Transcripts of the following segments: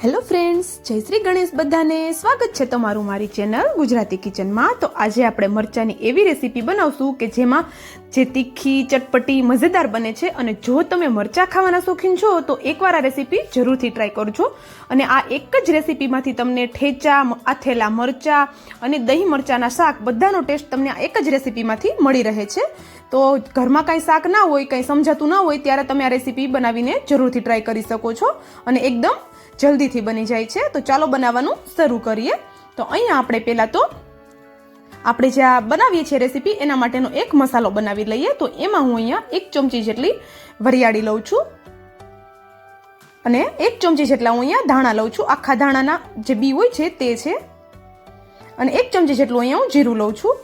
Hello friends, જય શ્રી ગણેશ બધાને. સ્વાગત છે તમારું મારી ચેનલ ગુજરાતી કિચનમાં. તો આજે આપણે મરચાંની એવી રેસીપી બનાવશું કે જેમાં જે તીખી, ચટપટી, મજેદાર બને છે અને જો તમે મરચાં ખાવાના શોખીન છો, તો એકવાર આ રેસીપી જરૂરથી ટ્રાય કરજો. અને આ એક જ રેસીપીમાંથી તમને ઠેચા આથેલા મરચાં અને દહીં મરચાંના શાક બધાનો ટેસ્ટ તમને આ એક જ રેસીપીમાંથી મળી રહે છે. તો ઘરમાં કાંઈ શાક ના હોય, કંઈ સમજાતું ના હોય, ત્યારે તમે આ રેસીપી બનાવીને જરૂરથી ટ્રાય કરી શકો છો. અને એકદમ જલ્દીથી બની જાય છે. તો ચાલો બનાવવાનું શરૂ કરીએ. તો અહીંયા આપણે પહેલાં તો આપણે જે આ બનાવીએ છીએ રેસીપી, એના માટેનો એક મસાલો બનાવી લઈએ. તો એમાં હું અહીંયા એક ચમચી જેટલી વરિયાળી લઉં છું. અને એક ચમચી જેટલા હું અહીંયા ધાણા લઉં છું. આખા ધાણાના જે બી હોય છે તે છે. અને એક ચમચી જેટલું અહીંયા હું જીરું લઉં છું.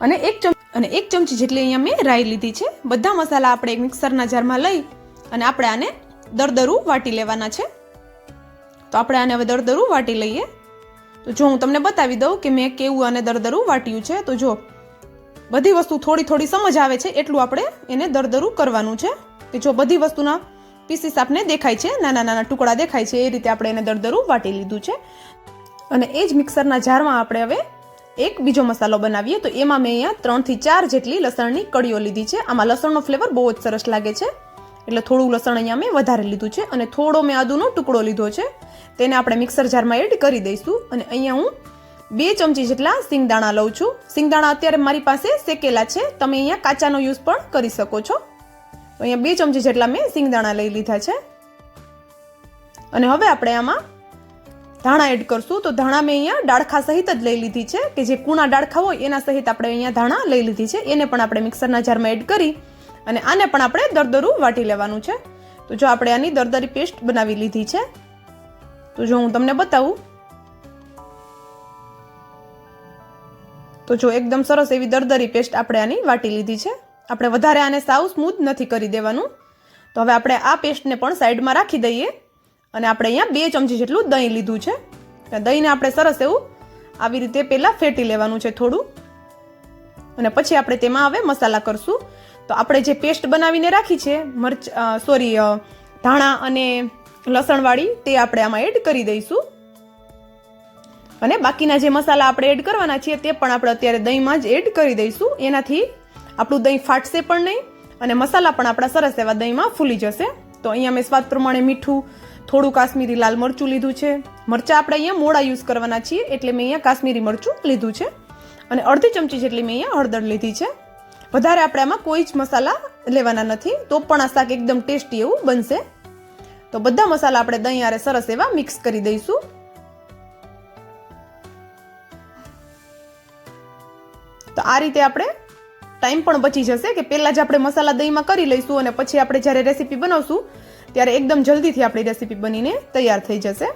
અને એક ચમચી અને એક ચમચી જેટલી અહીંયા મેં રાઈ લીધી છે. બધા મસાલા આપણે એક મિક્સરના જારમાં લઈ અને આપણે આને દરદરું વાટી લેવાના છે. તો આપણે આને હવે દરદરું વાટી લઈએ. તો જો હું તમને બતાવી દઉં કે મેં કેવું આને દરદરું વાટ્યું છે. તો જો, બધી વસ્તુ થોડી થોડી સમજ આવે છે એટલું આપણે એને દરદરું કરવાનું છે. કે જો બધી વસ્તુના પીસીસ આપને દેખાય છે, નાના નાના ટુકડા દેખાય છે, એ રીતે આપણે એને દરદરું વાટી લીધું છે. અને એ જ મિક્સરના જારમાં આપણે હવે એક બીજો મસાલો બનાવીએ. તો એમાં મેં અહીંયા ત્રણથી ચાર જેટલી લસણની કળીઓ લીધી છે. આમાં લસણનો ફ્લેવર બહુ જ સરસ લાગે છે. એટલે થોડું લસણ અહીંયા મેં વધારે લીધું છે અને થોડો મેં આદુનો ટુકડો લીધો છે. તેને આપણે મિક્સર જારમાં એડ કરી દઈશું અને અહીંયા હું બે ચમચી જેટલા સિંગદાણા લઉં છું. સિંગદાણા અત્યારે મારી પાસે શેકેલા છે. તમે અહીંયા કાચાનો યુઝ પણ કરી શકો છો. અહીંયા બે ચમચી જેટલા મેં સિંગદાણા લઈ લીધા છે. અને હવે આપણે આમાં ધાણા એડ કરશું. તો ધાણા મેં અહીંયા ડાળખા સહિત જ લઈ લીધી છે કે જે કૂણા ડાળખા હોય એના સહિત આપણે અહીંયા ધાણા લઈ લીધી છે. એને પણ આપણે મિક્સરના જારમાં એડ કરી અને આને પણ આપણે દરદરું વાટી લેવાનું છે. તો જો આપણે આની દરદરી પેસ્ટ બનાવી લીધી છે, તો જો હું તમને બતાવું. તો જો એકદમ સરસ એવી દરદરી પેસ્ટ આપણે આની વાટી લીધી છે. આપણે વધારે આને સાવ સ્મૂથ નથી કરી દેવાનું. તો હવે આપણે આ પેસ્ટને પણ સાઈડમાં રાખી દઈએ. અને આપણે અહીંયા બે ચમચી જેટલું દહીં લીધું છે. દહીંને આપણે સરસ એવું આવી રીતે પહેલાં ફેટી લેવાનું છે થોડું. અને પછી આપણે તેમાં હવે મસાલા કરશું. તો આપણે જે પેસ્ટ બનાવીને રાખી છે, મરચ સોરી ધાણા અને લસણવાળી, તે આપણે આમાં એડ કરી દઈશું. અને બાકીના જે મસાલા આપણે એડ કરવાના છીએ, તે પણ આપણે અત્યારે દહીંમાં જ એડ કરી દઈશું. એનાથી આપણું દહીં ફાટશે પણ નહીં અને મસાલા પણ આપણા સરસ એવા દહીંમાં ફૂલી જશે. તો અહીંયા મેં સ્વાદ પ્રમાણે મીઠું, થોડું કાશ્મીરી લાલ મરચું લીધું છે. મરચાં આપણે અહીંયા મોડા યુઝ કરવાના છીએ, એટલે મેં અહીંયા કાશ્મીરી મરચું લીધું છે. અને અડધી ચમચી જેટલી મેં અહીંયા હળદર લીધી છે. વધારે આપણે આમાં કોઈ જ મસાલા લેવાના નથી. તો પણ આ શાક એકદમ ટેસ્ટી એવું બનશે. તો બધા મસાલા આપણે દહીં આરે સરસ એવા મિક્સ કરી દઈશું. તો આ રીતે આપણે ટાઈમ પણ બચી જશે કે પહેલાં જ આપણે મસાલા દહીંમાં કરી લઈશું અને પછી આપણે જ્યારે રેસીપી બનાવશું, ત્યારે એકદમ જલ્દીથી આપણી રેસીપી બનીને તૈયાર થઈ જશે.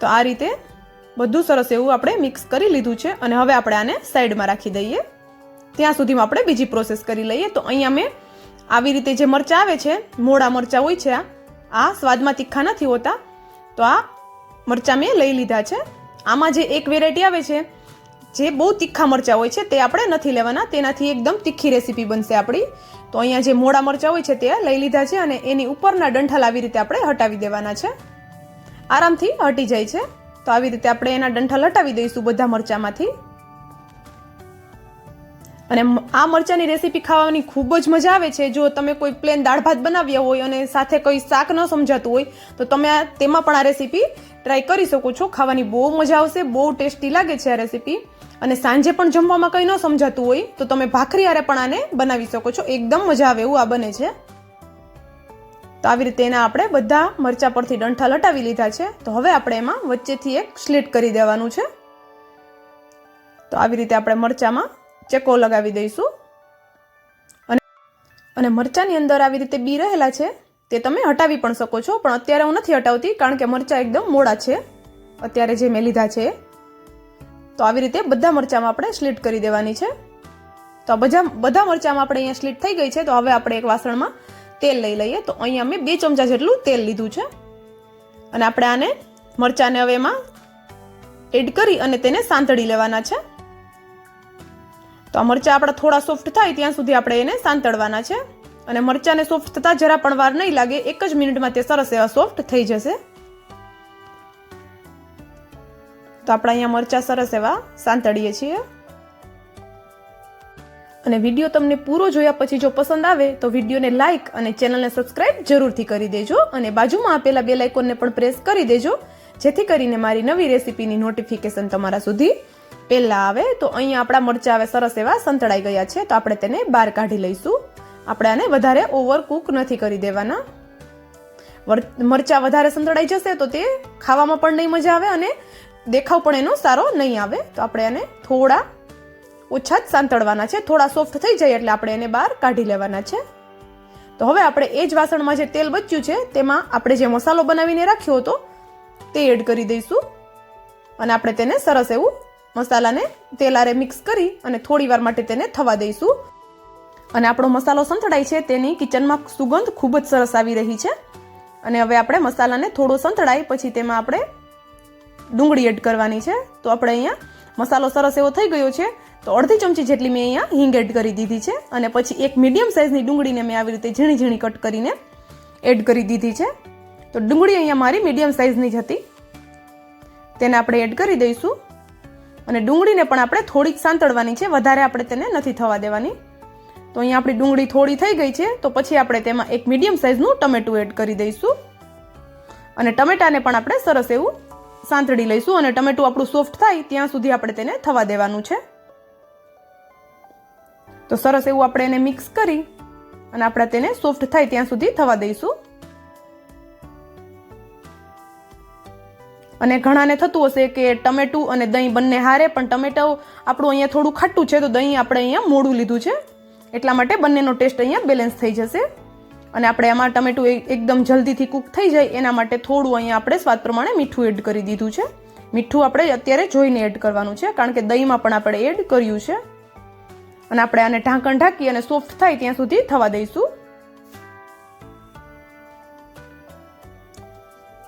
તો આ રીતે બધું સરસ એવું આપણે મિક્સ કરી લીધું છે અને હવે આપણે આને સાઈડમાં રાખી દઈએ. ત્યાં સુધીમાં આપણે બીજી પ્રોસેસ કરી લઈએ. તો અહીંયા મેં આવી રીતે જે મરચાં આવે છે, મોડા મરચાં હોય છે, આ આ સ્વાદમાં તીખા નથી હોતા. તો આ મરચાં મેં લઈ લીધા છે. આમાં જે એક વેરાયટી આવે છે, જે બહુ તીખા મરચાં હોય છે, તે આપણે નથી લેવાના. તેનાથી એકદમ તીખી રેસીપી બનશે આપણી. તો અહીંયા જે મોડા મરચાં હોય છે, તે લઈ લીધા છે અને એની ઉપરના ડંઠલ આવી રીતે આપણે હટાવી દેવાના છે. આરામથી હટી જાય છે. તો આવી રીતે આપણે એના ડંઠલ હટાવી દઈશું બધા મરચાંમાંથી. અને આ મરચાંની રેસીપી ખાવાની ખૂબ જ મજા આવે છે. જો તમે કોઈ પ્લેન દાળ ભાત બનાવ્યા હોય અને સાથે કોઈ શાક ન સમજાતું હોય, તો તમે આ તેમાં પણ આ રેસીપી ટ્રાય કરી શકો છો. ખાવાની બહુ મજા આવશે, બહુ ટેસ્ટી લાગે છે આ રેસીપી. અને સાંજે પણ જમવામાં કંઈ ન સમજાતું હોય, તો તમે ભાખરી આરે પણ આને બનાવી શકો છો. એકદમ મજા આવે એવું આ બને છે. તો આવી રીતે એના આપણે બધા મરચા પરથી ડંઠા લટાવી લીધા છે. તો હવે આપણે એમાં વચ્ચેથી એક સ્લીટ કરી દેવાનું છે. તો આવી રીતે આપણે મરચામાં ચેકો લગાવી દઈશું. અને અને મરચાંની અંદર આવી રીતે બી રહેલા છે, તે તમે હટાવી પણ શકો છો, પણ અત્યારે હું નથી હટાવતી, કારણ કે મરચાં એકદમ મોડા છે. અત્યારે જે મેં લીધા છે. તો આવી રીતે બધા મરચાંમાં આપણે સ્લીટ કરી દેવાની છે. તો બધા બધા મરચાંમાં આપણે અહીંયા સ્લીટ થઈ ગઈ છે, તો હવે આપણે એક વાસણમાં તેલ લઈ લઈએ. તો અહીંયા મેં બે ચમચા જેટલું તેલ લીધું છે. અને આપણે આને મરચાંને હવે એમાં એડ કરી અને તેને સાંતળી લેવાના છે. તો આ મરચાં આપણા થોડા સોફ્ટ થાય ત્યાં સુધી આપણે એને સાંતળવાના છે. અને મરચાંને સોફ્ટ થતાં જરા પણ વાર નહીં લાગે, એક જ મિનિટમાં તે સરસ એવા સોફ્ટ થઈ જશે. તો આપણે અહીંયા મરચાં સરસ એવા સાંતળીએ છીએ. અને વીડિયો તમને પૂરો જોયા પછી જો પસંદ આવે, તો વિડીયોને લાઇક અને ચેનલને સબસ્ક્રાઇબ જરૂરથી કરી દેજો અને બાજુમાં આપેલા બે લાઇકોનને પણ પ્રેસ કરી દેજો. જેથી કરીને મારી નવી રેસીપીની નોટિફિકેશન તમારા સુધી પહેલાં આવે. તો અહીંયા આપણા મરચાં હવે સરસ એવા સંતળાઈ ગયા છે. તો આપણે તેને બહાર કાઢી લઈશું. આપણે આને વધારે ઓવર કુક નથી કરી દેવાના. મરચાં વધારે સંતળાઈ જશે તો તે ખાવામાં પણ નહીં મજા આવે અને દેખાવ પણ એનો સારો નહીં આવે. તો આપણે આને થોડા ઓછા જ સાંતળવાના છે. થોડા સોફ્ટ થઈ જાય એટલે આપણે એને બહાર કાઢી લેવાના છે. તો હવે આપણે એ જ વાસણમાં જે તેલ બચ્યું છે, તેમાં આપણે જે મસાલો બનાવીને રાખ્યો હતો તે એડ કરી દઈશું. અને આપણે તેને સરસ એવું મસાલાને તેલારે મિક્સ કરી અને થોડી વાર માટે તેને થવા દઈશું. અને આપણો મસાલો સંતળાય છે, તેની કિચનમાં સુગંધ ખૂબ જ સરસ આવી રહી છે. અને હવે આપણે મસાલાને થોડો સંતળાય, પછી તેમાં આપણે ડુંગળી એડ કરવાની છે. તો આપણે અહીંયા મસાલો સરસ એવો થઈ ગયો છે. તો અડધી ચમચી જેટલી મેં અહીંયા હિંગ એડ કરી દીધી છે. અને પછી એક મીડિયમ સાઇઝની ડુંગળીને મેં આવી રીતે ઝીણી ઝીણી કટ કરીને એડ કરી દીધી છે. તો ડુંગળી અહીંયા મારી મીડિયમ સાઇઝની જ હતી. તેને આપણે એડ કરી દઈશું. અને ડુંગળીને પણ આપણે થોડીક સાંતળવાની છે, વધારે આપણે તેને નથી થવા દેવાની. તો અહીંયા આપણી ડુંગળી થોડી થઈ ગઈ છે, તો પછી આપણે તેમાં એક મીડિયમ સાઇઝનું ટમેટું એડ કરી દઈશું. અને ટમેટાને પણ આપણે સરસ એવું સાંતળી લઈશું અને ટમેટું આપણું સોફ્ટ થાય ત્યાં સુધી આપણે તેને થવા દેવાનું છે. તો સરસ એવું આપણે એને મિક્સ કરી અને આપણે તેને સોફ્ટ થાય ત્યાં સુધી થવા દઈશું. અને ઘણાને થતું હશે કે ટમેટું અને દહીં બંને હારે, પણ ટમેટો આપણું અહીંયા થોડું ખાટું છે, તો દહીં આપણે અહીંયા મોડું લીધું છે. એટલા માટે બંનેનો ટેસ્ટ અહીંયા બેલેન્સ થઈ જશે. અને આપણે આમાં ટમેટું એકદમ જલ્દીથી કૂક થઈ જાય, એના માટે થોડું અહીંયા આપણે સ્વાદ પ્રમાણે મીઠું એડ કરી દીધું છે. મીઠું આપણે અત્યારે જોઈને એડ કરવાનું છે, કારણ કે દહીંમાં પણ આપણે એડ કર્યું છે. અને આપણે આને ઢાંકણ ઢાંકી અને સોફ્ટ થાય ત્યાં સુધી થવા દઈશું.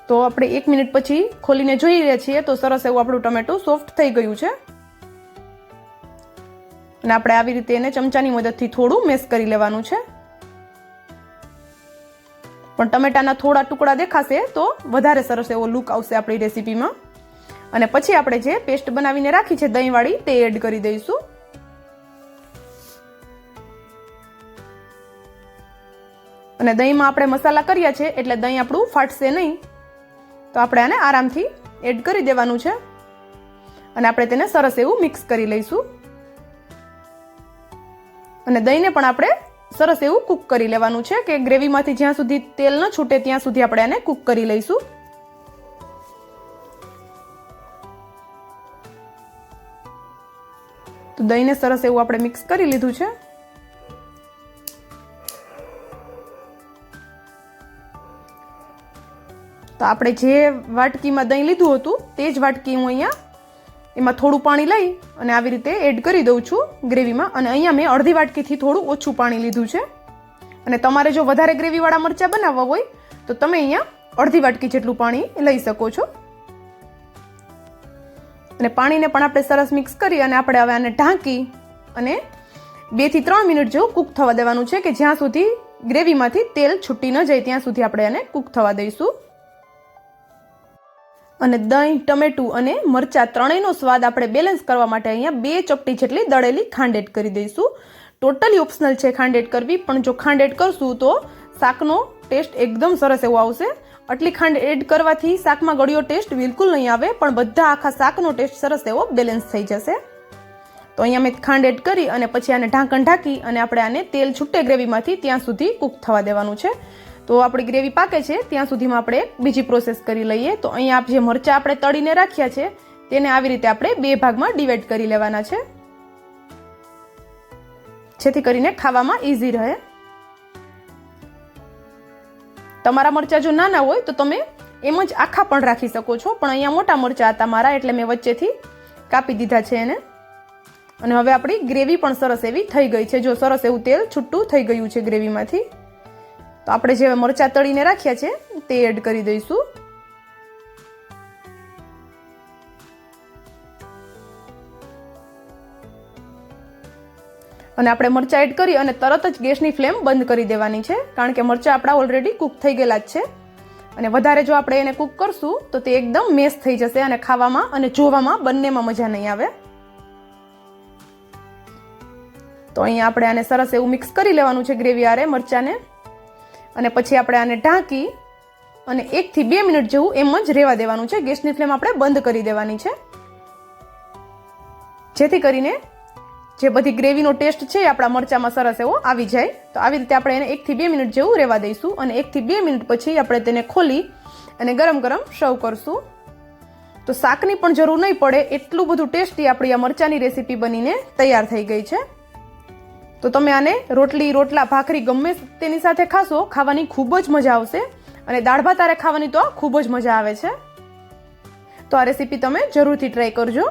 તો આપણે એક મિનિટ પછી ખોલીને જોઈ રહ્યા છીએ તો સરસ એવું આપણું ટમેટું સોફ્ટ થઈ ગયું છે. અને આપણે આવી રીતે એને ચમચાની મદદથી થોડું મેસ કરી લેવાનું છે. પણ ટમેટાના થોડા ટુકડા દેખાશે તો વધારે સરસ એવો લુક આવશે આપણી રેસીપીમાં. અને પછી આપણે જે પેસ્ટ બનાવીને રાખી છે દહીંવાળી તે એડ કરી દઈશું. અને દહીંમાં આપણે મસાલા કર્યા છે એટલે દહીં આપણું ફાટશે નહીં. તો આપણે આને આરામથી એડ કરી દેવાનું છે. અને આપણે તેને સરસ એવું મિક્સ કરી લઈશું. અને દહીંને પણ આપણે સરસ એવું કૂક કરી લેવાનું છે કે ગ્રેવીમાંથી જ્યાં સુધી તેલ ન છૂટે ત્યાં સુધી આપણે આને કૂક કરી લઈશું. તો દહીંને સરસ એવું આપણે મિક્સ કરી લીધું છે. તો આપણે જે વાટકીમાં દહીં લીધું હતું, તે જ વાટકી હું અહીંયા એમાં થોડું પાણી લઈ અને આવી રીતે એડ કરી દઉં છું ગ્રેવીમાં. અને અહીંયા મેં અડધી વાટકીથી થોડું ઓછું પાણી લીધું છે. અને તમારે જો વધારે ગ્રેવીવાળા મરચાં બનાવવા હોય, તો તમે અહીંયા અડધી વાટકી જેટલું પાણી લઈ શકો છો. અને પાણીને પણ આપણે સરસ મિક્સ કરી અને આપણે હવે આને ઢાંકી અને બેથી ત્રણ મિનિટ જેવું કૂક થવા દેવાનું છે કે જ્યાં સુધી ગ્રેવીમાંથી તેલ છૂટી ન જાય, ત્યાં સુધી આપણે આને કૂક થવા દઈશું. અને દહીં, ટમેટું અને મરચાં ત્રણેયનો સ્વાદ આપણે બેલેન્સ કરવા માટે અહીંયા બે ચપટી જેટલી દળેલી ખાંડ એડ કરી દઈશું. ટોટલી ઓપ્શનલ છે ખાંડ એડ કરવી, પણ જો ખાંડ એડ કરશું તો શાકનો ટેસ્ટ એકદમ સરસ એવો આવશે. આટલી ખાંડ એડ કરવાથી શાકમાં ગળ્યો ટેસ્ટ બિલકુલ નહીં આવે, પણ બધા આખા શાકનો ટેસ્ટ સરસ એવો બેલેન્સ થઈ જશે. તો અહીંયા મેં ખાંડ એડ કરી અને પછી આને ઢાંકણ ઢાંકી અને આપણે આને તેલ છૂટે ગ્રેવીમાંથી ત્યાં સુધી કૂક થવા દેવાનું છે. તો આપણી ગ્રેવી પાકે છે, ત્યાં સુધીમાં આપણે બીજી પ્રોસેસ કરી લઈએ. તો અહીંયા જે મરચાં આપણે તળીને રાખ્યા છે, તેને આવી રીતે આપણે બે ભાગમાં ડિવાઈડ કરી લેવાના છે. જેથી કરીને ખાવામાં ઇઝી રહે. તમારા મરચાં જો નાના હોય, તો તમે એમ જ આખા પણ રાખી શકો છો. પણ અહીંયા મોટા મરચાં હતા મારા, એટલે મેં વચ્ચેથી કાપી દીધા છે એને. અને હવે આપણી ગ્રેવી પણ સરસ એવી થઈ ગઈ છે. જો સરસ એવું તેલ છૂટું થઈ ગયું છે ગ્રેવીમાંથી. તો આપણે જે મરચાં તળીને રાખ્યા છે, તે એડ કરી દઈશું. અને આપણે મરચાં એડ કરી અને તરત જ ગેસની ફ્લેમ બંધ કરી દેવાની છે, કારણ કે મરચાં આપણા ઓલરેડી કૂક થઈ ગયેલા જ છે. અને વધારે જો આપણે એને કૂક કરશું, તો તે એકદમ મેસ થઈ જશે અને ખાવામાં અને જોવામાં બંનેમાં મજા નહીં આવે. તો અહીંયા આપણે આને સરસ એવું મિક્સ કરી લેવાનું છે ગ્રેવી આરે મરચાંને. અને પછી આપણે આને ઢાંકી અને એકથી બે મિનિટ જેવું એમ જ રહેવા દેવાનું છે. ગેસની ફ્લેમ આપણે બંધ કરી દેવાની છે. જેથી કરીને જે બધી ગ્રેવીનો ટેસ્ટ છે એ આપણા મરચામાં સરસ એવો આવી જાય. તો આવી રીતે આપણે એને એકથી બે મિનિટ જેવું રહેવા દઈશું અને એકથી બે મિનિટ પછી આપણે તેને ખોલી અને ગરમ ગરમ સર્વ કરશું. તો શાકની પણ જરૂર નહીં પડે, એટલું બધું ટેસ્ટી આપણી આ મરચાંની રેસીપી બનીને તૈયાર થઈ ગઈ છે. તો તમે આને રોટલી, રોટલા, ભાખરી ગમે તેની સાથે ખાશો, ખાવાની ખૂબ જ મજા આવશે. અને દાળ ભાત આરે ખાવાની તો ખૂબ જ મજા આવે છે. તો આ રેસીપી તમે જરૂરથી ટ્રાય કરજો.